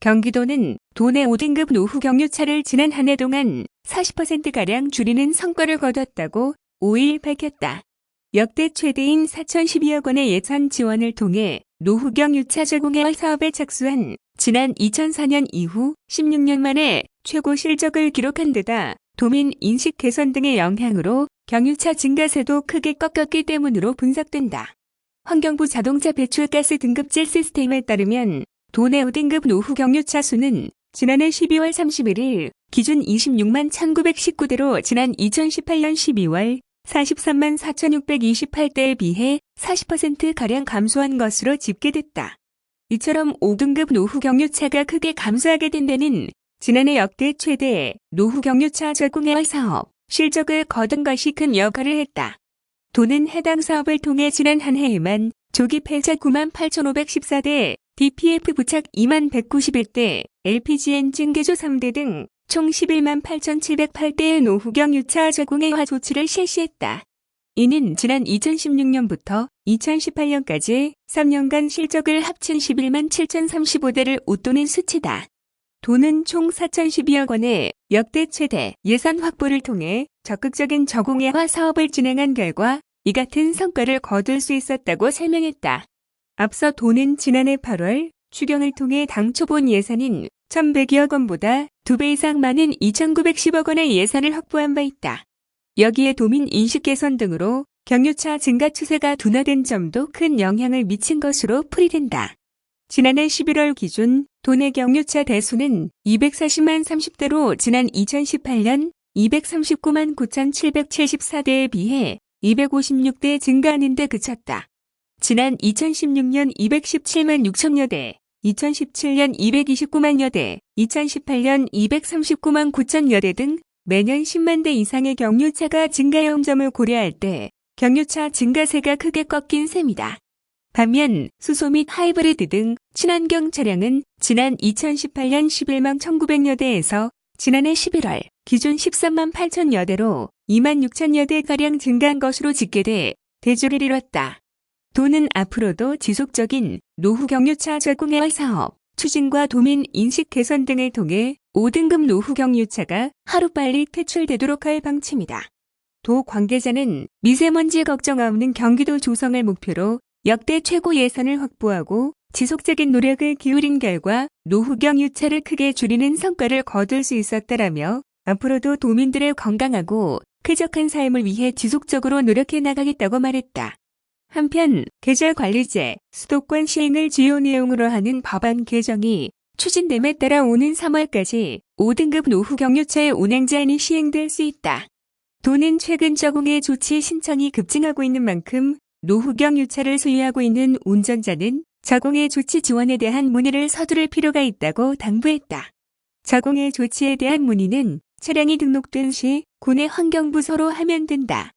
경기도는 도내 5등급 노후 경유차를 지난 한 해 동안 40%가량 줄이는 성과를 거뒀다고 5일 밝혔다. 역대 최대인 4,012억 원의 예산 지원을 통해 노후 경유차 제공해 사업에 착수한 지난 2004년 이후 16년 만에 최고 실적을 기록한 데다 도민 인식 개선 등의 영향으로 경유차 증가세도 크게 꺾였기 때문으로 분석된다. 환경부 자동차 배출가스 등급제 시스템에 따르면 도내 5등급 노후 경유차 수는 지난해 12월 31일 기준 26만 1919대로 지난 2018년 12월 43만 4628대에 비해 40%가량 감소한 것으로 집계됐다. 이처럼 5등급 노후 경유차가 크게 감소하게 된 데는 지난해 역대 최대 노후 경유차 제공해 사업 실적을 거둔 것이 큰 역할을 했다. 도는 해당 사업을 통해 지난 한 해에만 조기 폐차 9만 8,514대, DPF 부착 2만 191대, LPG 엔진 개조 3대 등 총 11만 8,708대의 노후경 유차 제공해화 조치를 실시했다. 이는 지난 2016년부터 2018년까지 3년간 실적을 합친 11만 7,035대를 웃도는 수치다. 도는 총 4,012억 원의 역대 최대 예산 확보를 통해 적극적인 저공해화 사업을 진행한 결과 이 같은 성과를 거둘 수 있었다고 설명했다. 앞서 도는 지난해 8월 추경을 통해 당 초 본 예산인 1,100여억 원보다 2배 이상 많은 2,910억 원의 예산을 확보한 바 있다. 여기에 도민 인식 개선 등으로 경유차 증가 추세가 둔화된 점도 큰 영향을 미친 것으로 풀이된다. 지난해 11월 기준 도내 경유차 대수는 240만 30대로 지난 2018년 239만 9,774대에 비해 256대 증가하는 데 그쳤다. 지난 2016년 217만 6천여 대, 2017년 229만여 대, 2018년 239만 9천여 대 등 매년 10만 대 이상의 경유차가 증가해온 점을 고려할 때 경유차 증가세가 크게 꺾인 셈이다. 반면 수소 및 하이브리드 등 친환경 차량은 지난 2018년 11만 1900여 대에서 지난해 11월 기준 13만 8천여 대로 2만 6천여 대가량 증가한 것으로 집계돼 대조를 이뤘다. 도는 앞으로도 지속적인 노후 경유차 제공해 사업, 추진과 도민 인식 개선 등을 통해 5등급 노후 경유차가 하루빨리 퇴출되도록 할 방침이다. 도 관계자는 미세먼지 걱정 없는 경기도 조성을 목표로 역대 최고 예산을 확보하고 지속적인 노력을 기울인 결과 노후 경 유차를 크게 줄이는 성과를 거둘 수 있었다라며 앞으로도 도민들의 건강하고 쾌적한 삶을 위해 지속적으로 노력해 나가겠다고 말했다. 한편 계절관리제, 수도권 시행을 주요 내용으로 하는 법안 개정이 추진됨에 따라 오는 3월까지 5등급 노후 경유차의 운행 제한이 시행될 수 있다. 도는 최근 저공해 조치 신청이 급증하고 있는 만큼 노후 경유차를 소유하고 있는 운전자는 자공해 조치 지원에 대한 문의를 서두를 필요가 있다고 당부했다. 자공해 조치에 대한 문의는 차량이 등록된 시 군의 환경부서로 하면 된다.